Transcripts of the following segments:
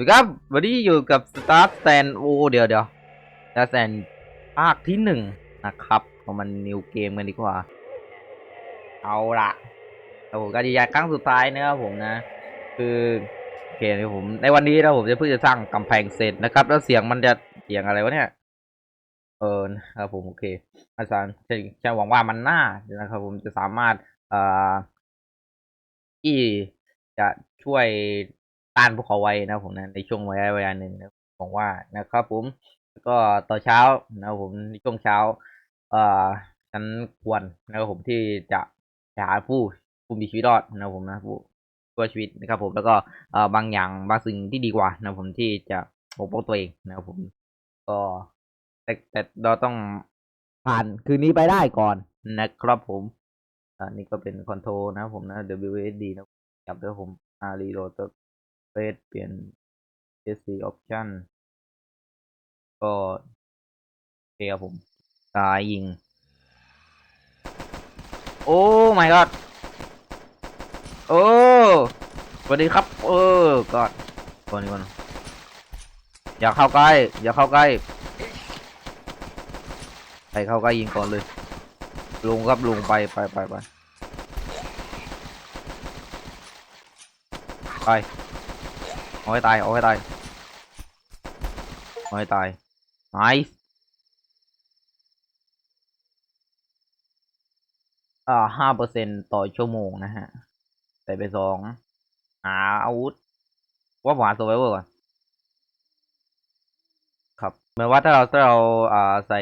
สวัสดีครับวันนี้อยู่กับ Star Stand โอเดี๋ยวเดี๋ยว Star Stand ภาคที่หนึ่งนะครับเรามันนิวเกมกันดีกว่า เอาละโอ้การยืนยันครั้งสุดท้ายนะครับผมนะ คือโอเคเดี๋ยผม ในวันนี้นะผมจะเพิ่งจะสร้างกำแพงเสร็จนะครับ แล้วเสียงมันจะเสียงอะไรวะเนี่ย เออครับผมโอเค อาจารย์จะจะหวังว่ามันน่านะครับ ผมจะสามารถอ่อที่จะช่วย ต้านพวกเขาไว้นะผมนะในช่วงเวลาเวลาหนึ่งนะหวังว่านะครับ ผมก็ตอนเช้านะผมในช่วงเช้า เอ่อฉันควรนะครับผมที่จะหาผู้ผู้มีชีวิตรอดนะครับผมนะผู้ช่วยชีวิตนะครับ ผมแล้วก็เอ่อบางอย่างบางสิ่งที่ดีกว่านะผมที่จะปกป้องตัวเองนะครับผม ก็แต่แต่เราต้องผ่านคืนนี้ไปได้ก่อนนะครับผมอ่านี่ก็เป็นคอนโทรนะครับผมนะ WSD นะจับด้วยผมอารีโรตัว สเปลี่ยน SC option ก็โอเคครับผมตายยิง โอ้ my god โอ้สวัสดีครับ เออก่อนก่อนนี้ก่อนอย่าเข้าใกล้ อย่าเข้าใกล้ใครเข้าใกล้ยิงก่อนเลย ลุงครับลุงไปไปไปไปไป เอาให้ตายเอาให้ตายเอาให้ตายไนอ่าห้าเปอร์เซ็นต่อชั่วโมงนะฮะใส่ไปสองหาอาวุธว่าผมหาโซเวอร์ก่อนครับเหมือนว่าถ้าเราถ้าเราอ่าใส่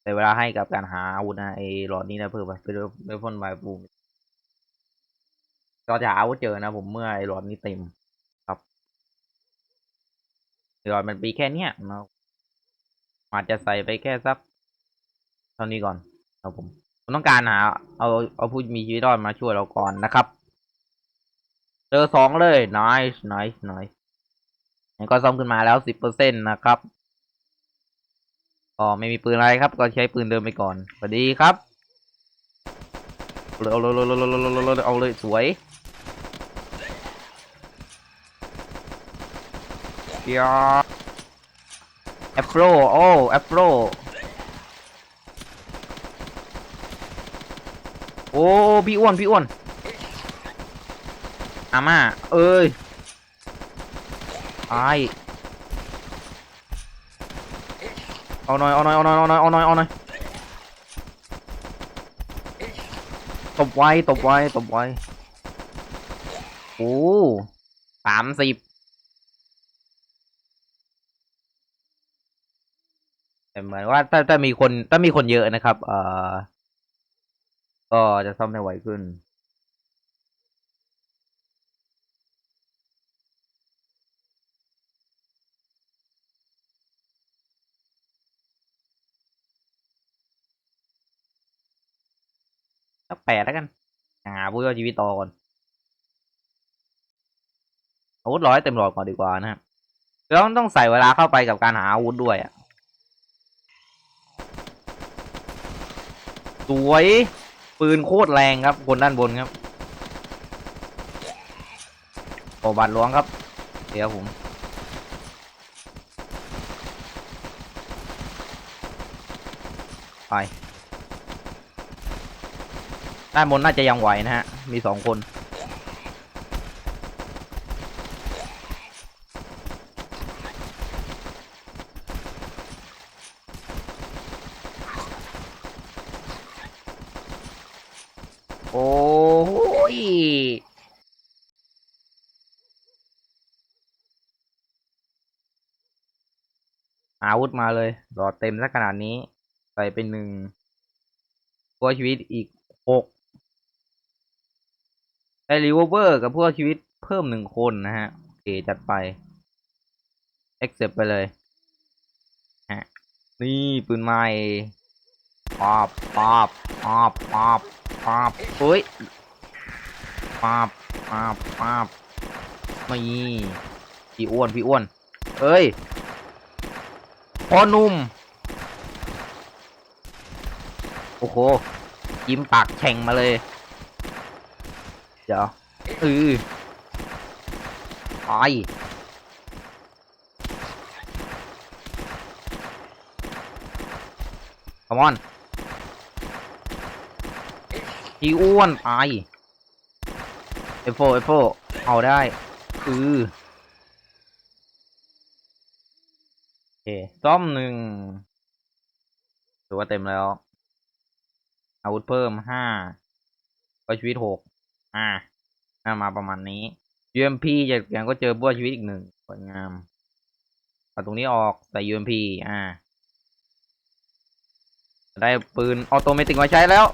ใช้เวลาให้กับการหาอาวุธนะไอ้หลอดนี้นะเพิ่มไปเป็นเวฟอนไวบูมเราจะหาอาวุธเจอนะผมเมื่อไอ้หลอดนี้เต็ม ไอ้หลอดมันปีแค่เนี้ยนะอาจจะใส่ไปแค่สักเท่านี้ก่อนครับผมผมต้องการหา เอาเอาผู้มีชีวิตรอดมาช่วยเราก่อนนะครับเจอสองเลย nice nice nice แล้ก็ซ่อมขึ้นมาแล้วสิบเปอร์เซ็นต์นะครับก็ไม่มีปืนอะไรครับ ก็ใช้ปืนเดิมไปก่อนสวัสดีครับเอาเลยเอาเลยเอาเลยเอาเลยเอาเลยเอาเลยสวย เดียแอปโรโอ้แอปโรโอ้พี่อ้วนพี่อ้วนอาม่าเอ้ยไอายเอาหน่อยเอาหน่อยเอาหน่อยเอาหน่อยเอาหน่อยเอาหน่อยตบไว้ตบไว้ตบไว้โอ้สามสิบ แต่เหมือนว่าถ้าถ้ามีคนถ้ามีคนเยอะนะครับ เอ่อ ก็จะซ่อมได้ไวขึ้นสักแปดแล้วกันหาผู้รอดชีวิตต่อก่อนอาวุธร้อยเต็มหลอดก่อนดีกว่านะครับแล้วต้องใส่เวลาเข้าไปกับการหาอาวุธด้วยอะ สวย ปืนโคตรแรงครับคนด้านบนครับโอบาดหลวงครับ เดี๋ยวผมไปด้านบนน่าจะยังไหวนะฮะ มีสองคน โอ้ย อาวุธ มาเลยหลอดเต็มสักขนาดนี้ ใส่เป็นหนึ่งตัวชีวิตอีกหกได้รีเวอร์เวอร์กับพวกชีวิตเพิ่มหนึ่งคนนะฮะโอเคจัดไป accept ไปเลยฮะนี่ปืนใหม่ปอบปอบปอบปอบปอบเฮ้ยปอบปอบปอบไม่พี่อ้วนพี่อ้วนเอ้ย พอนุ่ม โอ้โห ยิ้มปากแข่งมาเลย เดี๋ยวอือไอคอมอนพี่อ้วนไอเอฟโฟเอฟโฟเอาได้ อือ ซ่อมหนึ่งถือว่าเต็มแล้ว อาวุธเพิ่มห้าก็ชีวิตหกอ่าน่ามาประมาณนี้ UMP จากอย่างก็เจอบัวชีวิตอีกหนึ่งสวยงามเอาตรงนี้ออกใส่ UMP อ่า ได้ปืนออโตเมติกมาใช้แล้ว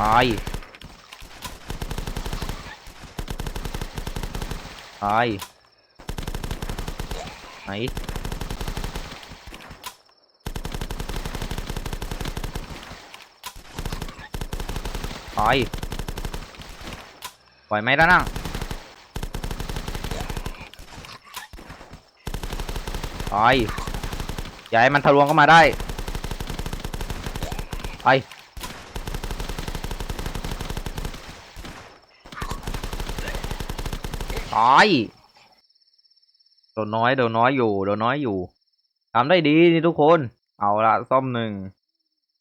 ตายตาย ไหนตายปล่อยไหมด้านนั่งตายอย่าให้มันทะลวงเข้ามาได้ไปตาย โดนน้อยโดนน้อยอยู่โดนน้อยอยู่ทำได้ดีนี่ทุกคน เอาละซ่อมหนึ่ง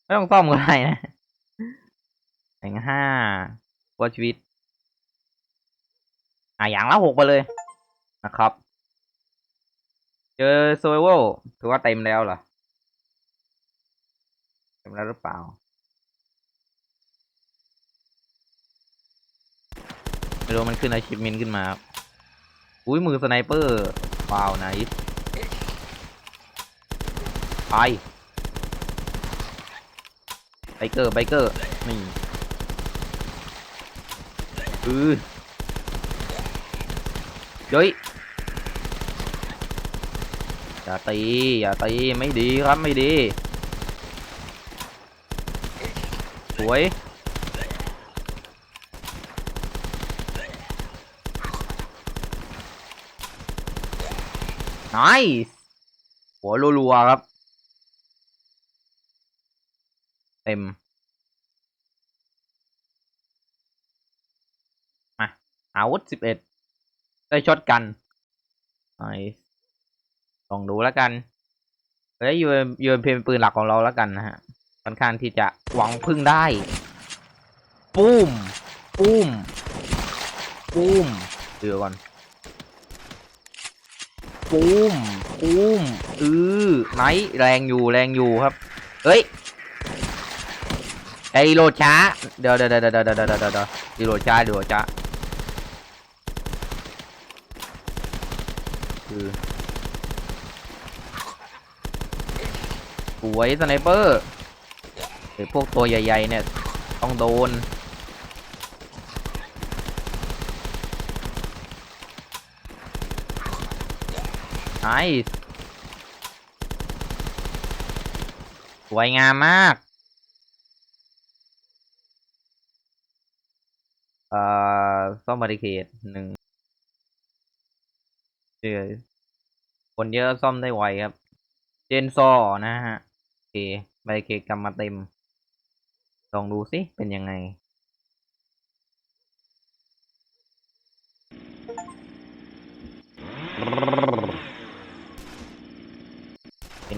ไม่ต้องซ่อมก็ได้นะแข่งห้าวัชีวิต อะอย่างละหกไปเลยนะครับ เจอโซเวลถือว่าเต็มแล้วเหรอเต็มแล้วหรือเปล่าไม่รู้มันขึ้นอาชิพมินขึ้นมาครับอุ้ยมือสไนเปอร์ ว้าวไนส์ไปไบเกอร์ไบเกอร์นี่อือเย้ยอย่าตีอย่าตีไม่ดีครับไม่ดี สวย น i c e หัวรัวๆครับ เต็ม มาอาวุธสิบเอ็ดได้ช็อตกัน nice ลองดูแล้วกันแล้วยูยูเอ็มเป็นปืนหลักของเราแล้วกันนะฮะค่อนข้างที่จะหวังพึ่งได้ ปุ้ม ปุ้ม ปุ้มเดี๋ยวก่อน ปุ้มปุ้มอือไหนแรงอยู่แรงอยู่ครับเฮ้ยไอรีโหลดช้า เดี๋ยวเดี๋ยวเดี๋ยวเดี๋ยวเดี๋ยวเดี๋ยวเดี๋ยวรีโหลดช้ารีโหลดช้าคือสวยสไนเปอร์ไอพวกตัวใหญ่ๆเนี่ย ต้องโดน ไอสวยงามมาก เอ่อซ่อมบาริเคดหนึ่งเจอคนเยอะซ่อมได้ไวครับ เจนซอนะฮะ โอเคบาริเคดกลับมาเต็ม ลองดูสิ เป็นยังไง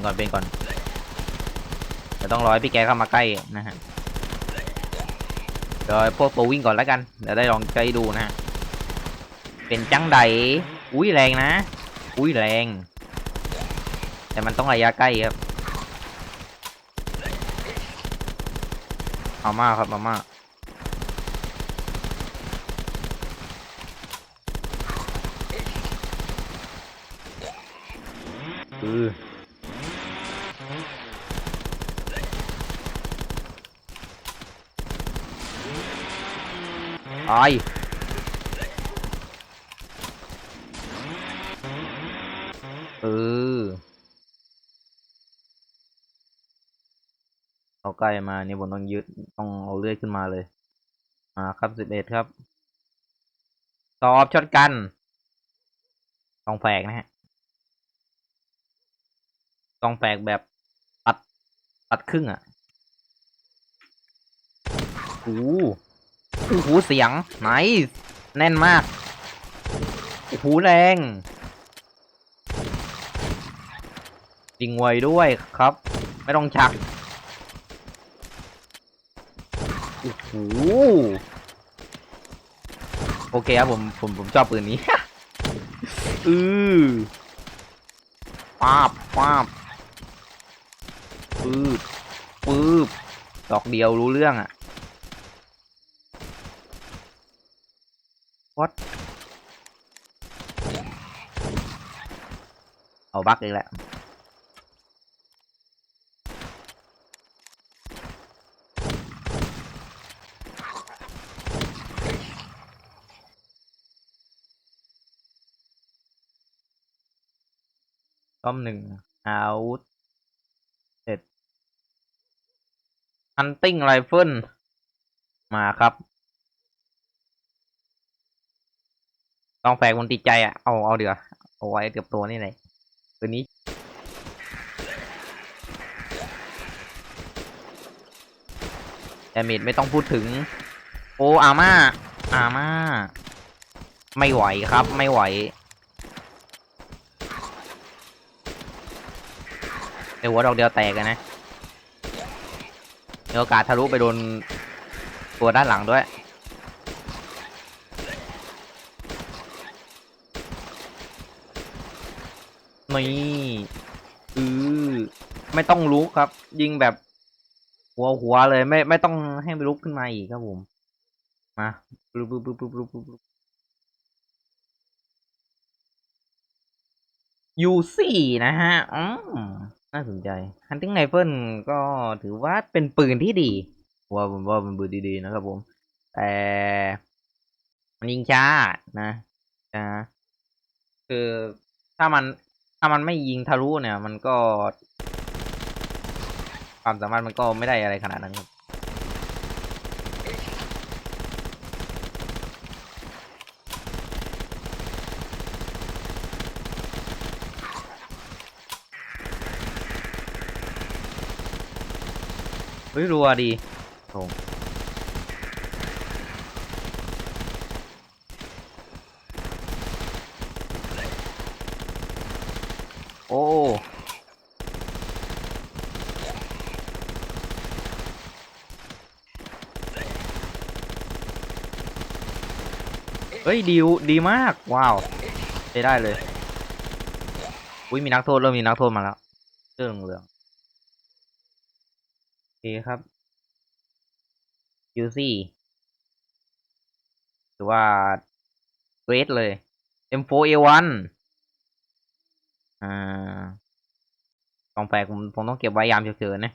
ก่อนเป็นก่อนจะต้องรอให้พี่แกเข้ามาใกล้นะฮะเดี๋ยวพวกตัววิ่งก่อนแล้วกันเดี๋ยวได้ลองใช้ดูนะฮะเป็นจังไดอุ้ยแรงนะ อุ้ยแรง แต่มันต้องระยะใกล้ครับมาม่าครับมาม่าคือ ตายเออเอาใกล้มานี่ผมต้องยึดต้องเอาเลื่อยขึ้นมาเลยมาครับสิบเอ็ดครับ ตอบช็อตกันต้องแฝกนะฮะต้องแฝกแบบตัดตัดครึ่งอะโอ้ โหโอ้โหเสียงไนแน่นมากโอ้โหแรงดียิงไวด้วยครับ ไม่ต้องชักโอ้โหโอเคครับผมผมผมชอบปืนนี้ อือป้าบป้าบปืบปืบดอกเดียวรู้เรื่องอะ What เอาบักอีกแล้วต้อมหนึ่งอาวุธเสร็จฮันติ้งไรเฟิลมาครับ ต้องแฝงมันติดใจอะ เอา เอาเดี๋ยวาเอาไว้เกือบตัวนี่เลยตัวนี้ดาเมจไม่ต้องพูดถึง โออาม่า อาม่า ไม่ไหวครับ ไม่ไหว เดี๋ยวหัวดอกเดียวแตกกันนะมีโอกาสทะลุไปโดนตัวด้านหลังด้วย นี่อือไม่ต้องลุกครับ ยิงแบบ หัวหัวเลย ไม่ไม่ต้องให้มันลุกขึ้นมาอีกครับผมมาปุ๊บปุ๊บปุ๊บปุ๊บปุ๊บปุ๊บยูสี่นะฮะอืมน่าสนใจฮันติงไ i เฟิลก็ถือว่าเป็นปืนที่ดีว่าผมว่าเป็นปืนดีๆนะครับผม แต่มันยิงช้านะช้าคือถ้ามันามันไม่ยิงทะลุเนี่ย มันก็ความสามารถมันก็ไม่ได้อะไรขนาดนั้นครับเฮ้ยรัวดีโถงโอ้ เฮ้ยดีดีมากว้าวใช้ได้เลยอุ้ยมีนักโทษเริ่มมีนักโทษมาแล้วเรื่องเหลืองโอเคครับยูซี่ถือว่าเกรดเลย M4A1 อ่าของแปลกผมผมต้องเก็บไว้ยามฉุกเฉินนะ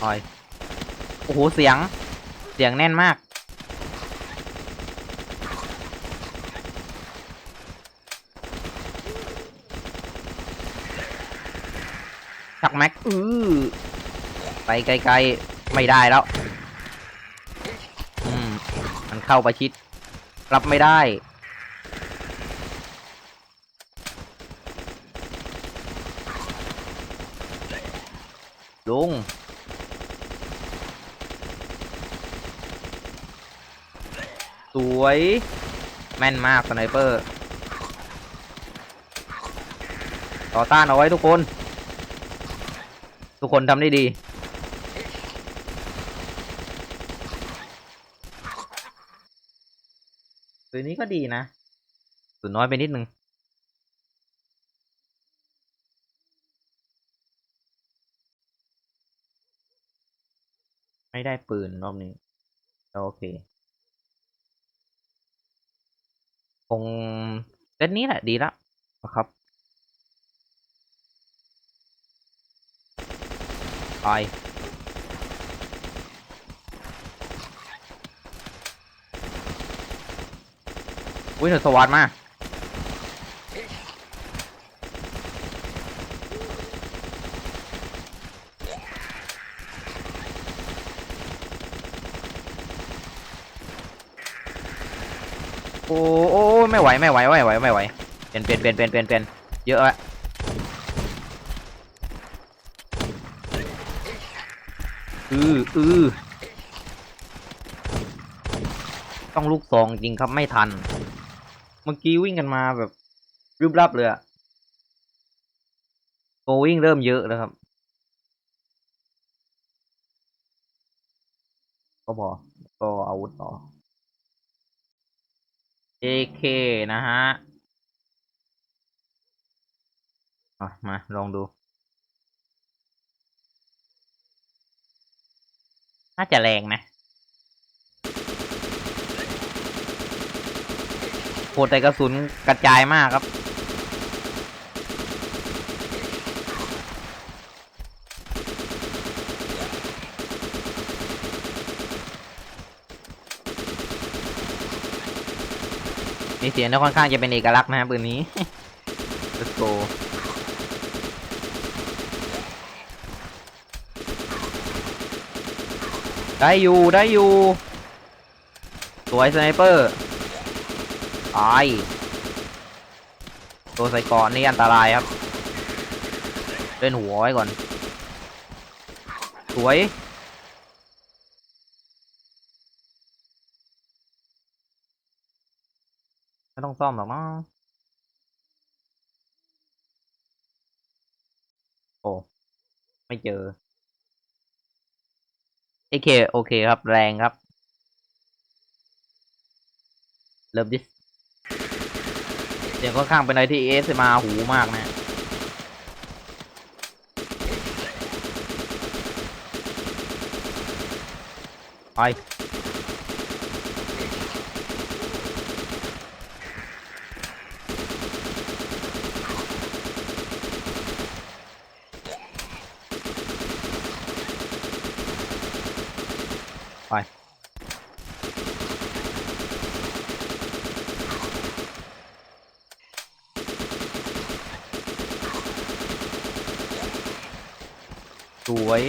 คอย โอ้โห เสียง เสียงแน่นมาก ชักแม็ก อือไปไกลๆ ไม่ได้แล้ว อืม มันเข้าประชิด รับไม่ได้ลุง ส วย แม่นมากสไนเปอร์ ต่อต้านเอาไว้ทุกคน ทุกคนทำได้ดี ตัวนี้ก็ดีนะส่วนน้อยไปนิดนึงไม่ได้ปืนรอบนี้ โอเค คงเซตนี้แหละดีละนะครับไปอุ้ยหนูสวัสดมา โอ้โอ้ไม่ไหวไม่ไหวไม่ไหวไม่ไหวเปลี่ยนเปลี่ยนเปลี่ยนเปลี่ยนเปลี่ยนเปลี่ยนเยอะอะอืออือต้องลูกซองจริงครับไม่ทัน เมื่อกี้วิ่งกันมาแบบรึบรับเลยอะโกวิ่งเริ่มเยอะแล้วครับ ก็พอก็อาวุธต่อ JK นะฮะอะมา ลองดู น่าจะแรงนะโหแต่กระสุนกระจายมากครับ มีเสียงที่ค่อนข้างจะเป็นเอกลักษณ์นะครับปืนนี้ Let's go ได้อยู่ได้อยู่ สวยสไนเปอร์ตายตัวใส่ก่อนนี่อันตรายครับ เล่นหัวไว้ก่อน สวย ไม่ต้องซ่อมหรอกมั้งโอ้ ไม่เจอโอเคโอเคครับ แรงครับ เริ่มดิเสียงค่อนข้างเป็นอะไรที่เอสมาหูมากนะไป วย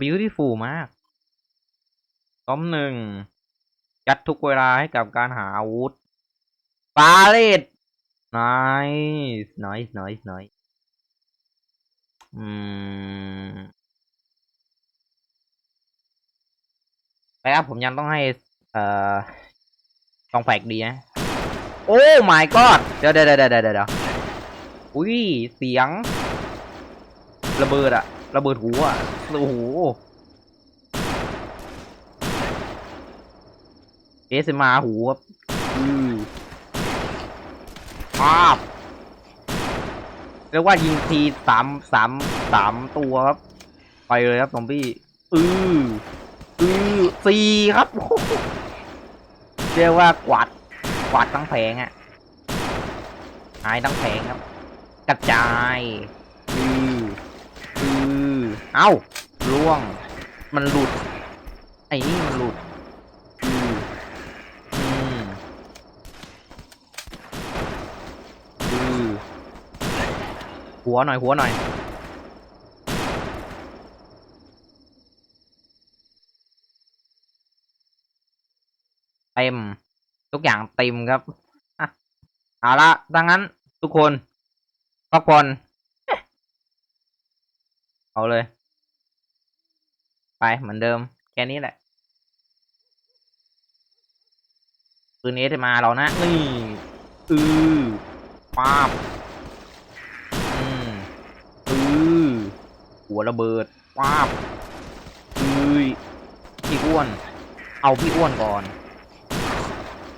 beautiful มากต้อมหนึ่ง จัดทุกเวลาให้กับการหาอาวุธปาเลต nice nice nice nice อืม ไปครับผมยังต้องให้ เอ่อตองแฝกดีนะ โอ้ my god เดี๋ยวเดี๋ยวเดี๋ยวเดี๋ยวอุ้ย เสียง ระเบิดอะระเบิดหูอะโอ้โหเอสมาหูครับอือภาพเรียกว่ายิงทีสามสามสามตัวครับ ไปเลยครับซอมบี้ อือ สี่ครับเรียกว่ากวาดกวาดทั้งแผงอะหายทั้งแผงครับ กระจายอืออือเอ้าล่วง มันหลุด ไอ้นี่มันหลุดอืออืมอือหัวหน่อยหัวหน่อย เต็ม ทุกอย่างเต็มครับอะเอาละดังนั้นทุกคนพักผ่อนเอาเลย ไปเหมือนเดิม แค่นี้แหละปืนเอสมาเรานะนี่อือป้าบอืมอือหัวระเบิดป้าบอือพี่อ้วน เอาพี่อ้วนก่อน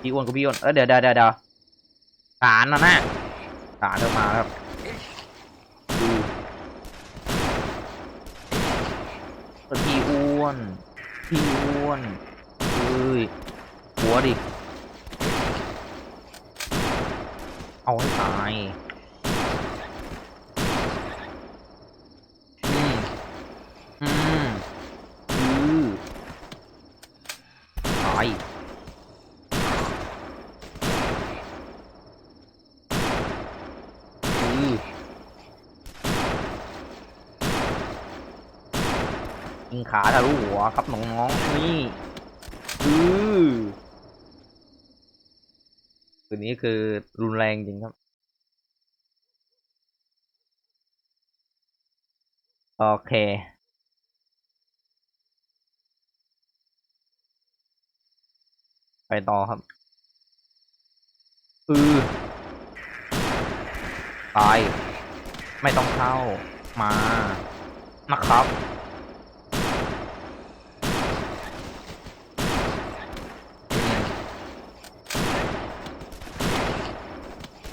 พี่อ้วนกับพี่อ้วนเออเดี๋ยวเดี๋ยวเดี๋ยวสารนะนะสารเดินมาครับพี่อ้วน พี่อ้วนเอ้ยหัวดิ เอาให้ตายอืมอืมอือตาย อือ ยิงขาทะลุหัวครับน้องๆนี่อือปืนนี้คือรุนแรงจริงครับโอเคไปต่อครับอือตาย ไม่ต้องเข้ามา นะครับ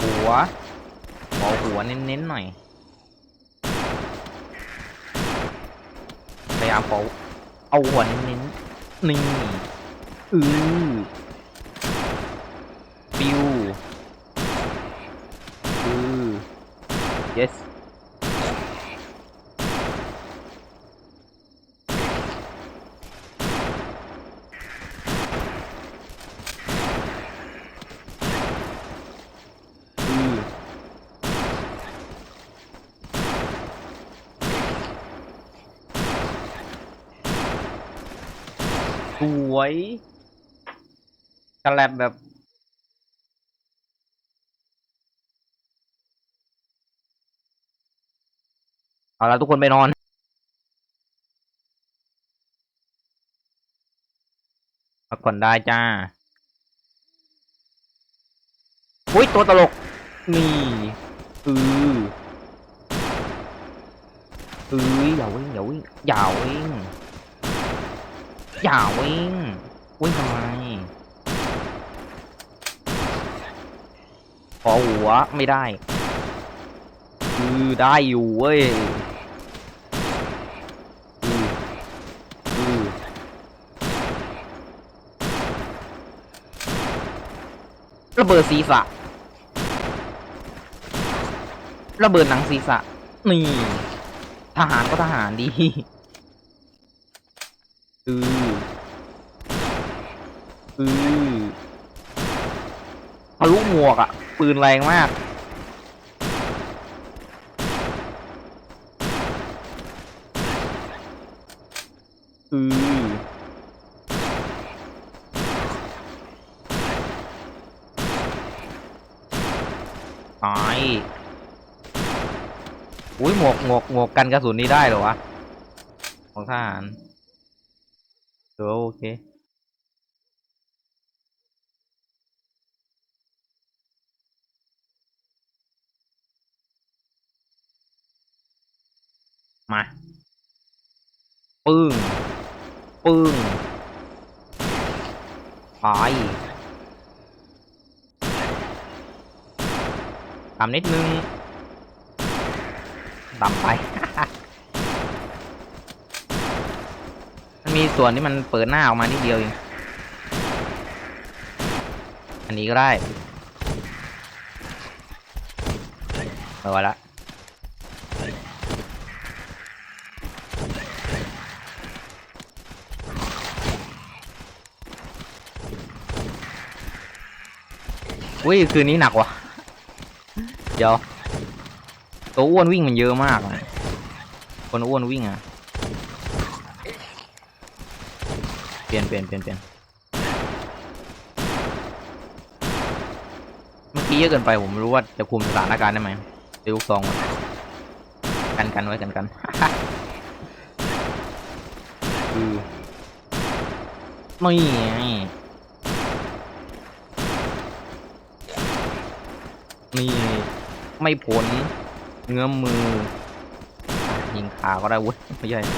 อืม หัวขอหัวเน้นๆหน่อย พยายามขอเอาหัวเน้นๆนี่อือปิวอือ yes อือส วยกระแลบแบบเอาละทุกคนไปนอน พักผ่อนได้จ้า อุ้ย ตัวตลก นี่อืออืออย่าวิ่งอย่าวิ่งอย่าวิ่ง อย่าวิ่งวิ่งทำไมขอหัวไม่ได้อือได้อยู่เว้ยระเบิดศีรษะระเบิดหนังศีรษะนี่ ทหารก็ทหารดี อืออือทะลุหมวกอะปืนแรงมาก อือตายอุ้ยหมวกหมวกหมวกกันกระสุนนี้ได้เหรอวะ ของทหาร เออโอเคมาปึ้งปึ้งไปตามนิดนึงตามไป มีส่วนที่มันเปิดหน้าออกมานิดเดียวเองอันนี้ก็ได้เอาละอุ้ยคืนนี้หนักว่ะ เดี๋ยว ตัวอ้วนวิ่งมันเยอะมากคนอ้วนวิ่งอะ เปลี่ยนเปลี่ยนเปลี่ยนเปลี่ยนเมื่อกี้เยอะเกินไปผมไม่รู้ว่าจะคุมสถานการณ์ได้ไหมเดี๋ยวลูกซองกันกันไว้กันกันคือไม่ไงนี่ไม่ผล เงื้อมือยิงขาก็ได้เว้ยไม่ใช่ลู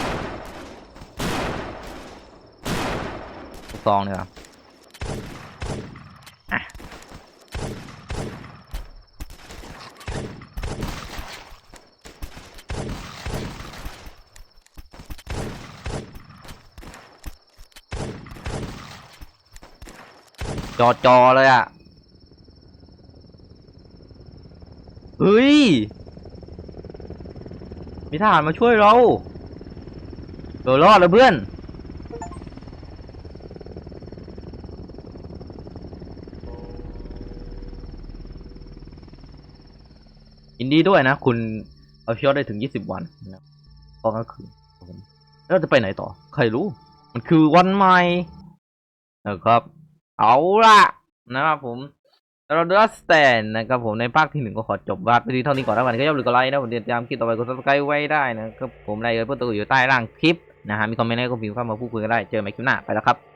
ก ซองเนี่ยครับอะจอจอเลยอะ เฮ้ย มีทหารมาช่วยเราเดี๋ยวรอดแล้วเพื่อน ดีด้วยนะ คุณเอาเชียวได้ถึงยี่สิบวันนะตอนกลางคืนครับผมแล้วจะไปไหนต่อ ใครรู้ มันคือวันใหม่นะครับ เอาละนะครับผมสำหรับ Dust Stand นะครับผมในภาคที่หนึ่งก็ขอจบวาดไปที่เท่านี้ก่อนแล้วกันก็ย่าลืมกดไลค์นะผมติดตามคลิปต่อไปกด subscribe ไว้ได้นะครับผมรายละเอียดเพิ่มเติมอยู่ใต้ล่างคลิปนะฮะมีคอมเมนต์อะไรก็พิมพ์เข้ามาพูดคุยกันได้เจอกันใหม่คลิปหน้าไปแล้วครับ